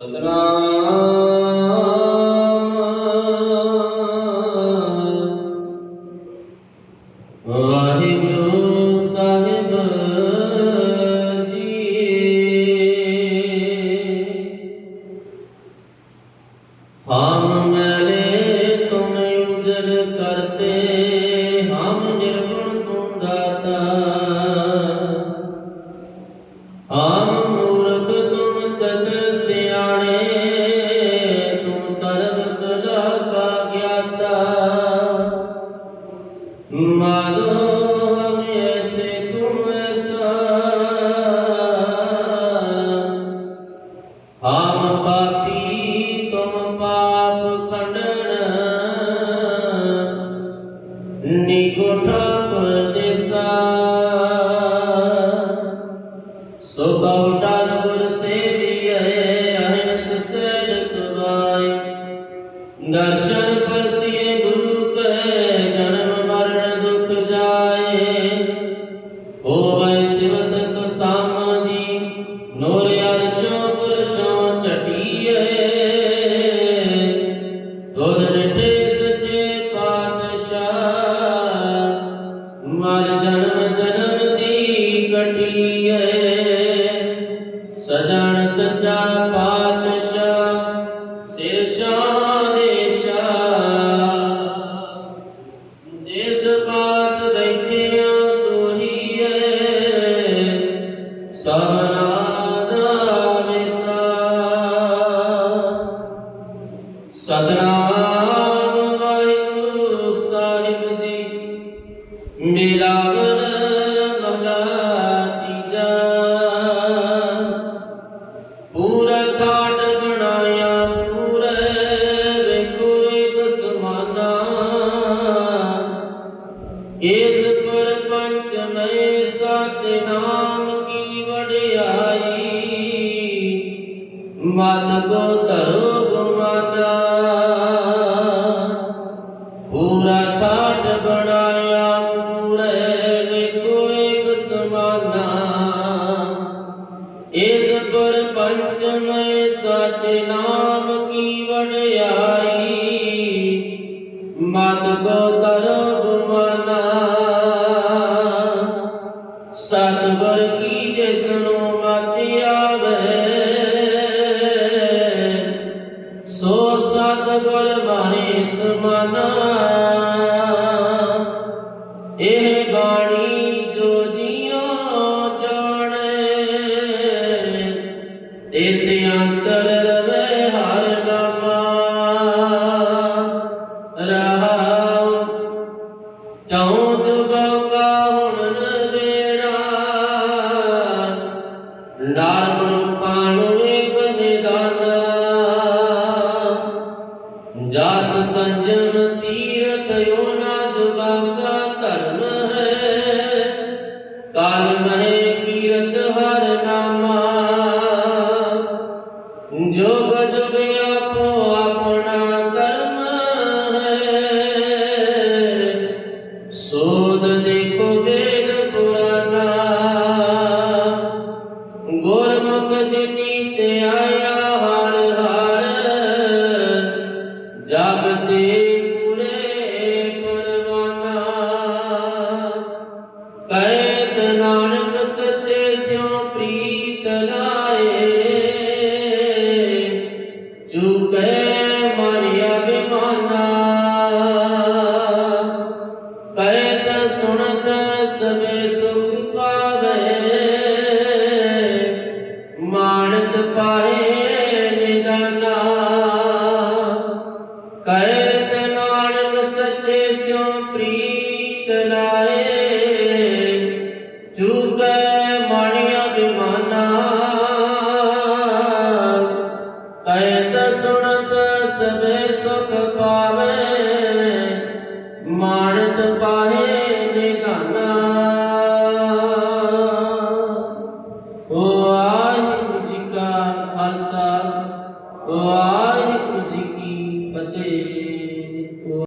ਸਤਨਾਮ। ਵਾਹਿਗੁਰੂ ਸਾਹਿਬ ਜੀ। ਹਮ ਮੈਲੇ ਤੁਮ ਉਜਰ ਕਰਤੇ ਹਮ ਨਿਰਗੁਣ ਤੁਮ ਦਾਤਾ। ਆਮ ਮਾਗੋ ਹਮ ਐਸੇ ਤੁਮ ਐਸਾ ਹਮ ਪਾਪੀ ਤੁਮ ਪਾਪ ਖੰਡਨ ਨਿਕੋ ਠਾਕੁਰ ਦੇਸਾ ਸੋ ਕਉ ਟਲ ਗੁਰ ਸੇਵੀਐ ਅਹਿਨਸ ਸਹਿਜ ਇਸ ਪਰ ਪੰਚਮੈ ਸਤਿ ਨਾਮ ਕੀ ਵਡਿਆਈ। ਮਤ ਕੋ ਧਰੋ ਗੁਮਾਨਾ ਪੂਰਾ ਠਾਠ ਬਣਾਇਆ, ਪੂਰੇ ਵੇਖੋ ਇੱਕ ਸਮਾਨਾ। ਇਸ ਪਰ ਪੰਚਮੈ ਸਚ ਨਾਮ ਕੀ ਵਡਿਆਈ। ਮਤ ਕੋ ਮਾਹੇ ਇਹ ਬਾਣੀ ਜੋ ਜੀਉ ਜਾਣੇ, ਇਸ ਅੰਤਰ ਰਵੇ ਹਰ ਨਾਮਾ। ਰਹਾਉ ਚਾਉ ਦੁਗੰਗਾ ਹੁਣ ਨਵੇੜਾ ਨਾਰ ਤੀਰਥ ਯੋਨਾ ਜੁਗਾਗਾ ਧਰਮ ਹੈ। ਕਾਲ ਮਹਿ ਕੀਰਤ ਹਰ ਨਾਮਾ। ਜੋਗ ਜੁਗ ਆਪੋ ਆਪਣਾ ਕਰਮ ਹੈ। ਸੋਧ ਦੇਖੋ ਵੇਦ ਪੁਰਾਨਾ ਸੁਣਤ ਸਭੇ ਸੁਖ ਪਾਵੇ। ਮਾਨਤ ਪਾਏ ਨਿਦਾਨਾ। ਕਹਿਤ ਨਾਨਕ ਸੱਚੇ ਸਿਉ ਪ੍ਰੀਤ ਲਾਏ। ਚੁਕੈ ਮਨ ਅਭਿਮਾਨਾ ਕਹਿਤ ਸੁਣਤ ਸਭੇ ਸੁਖ ਪਾਵੇ।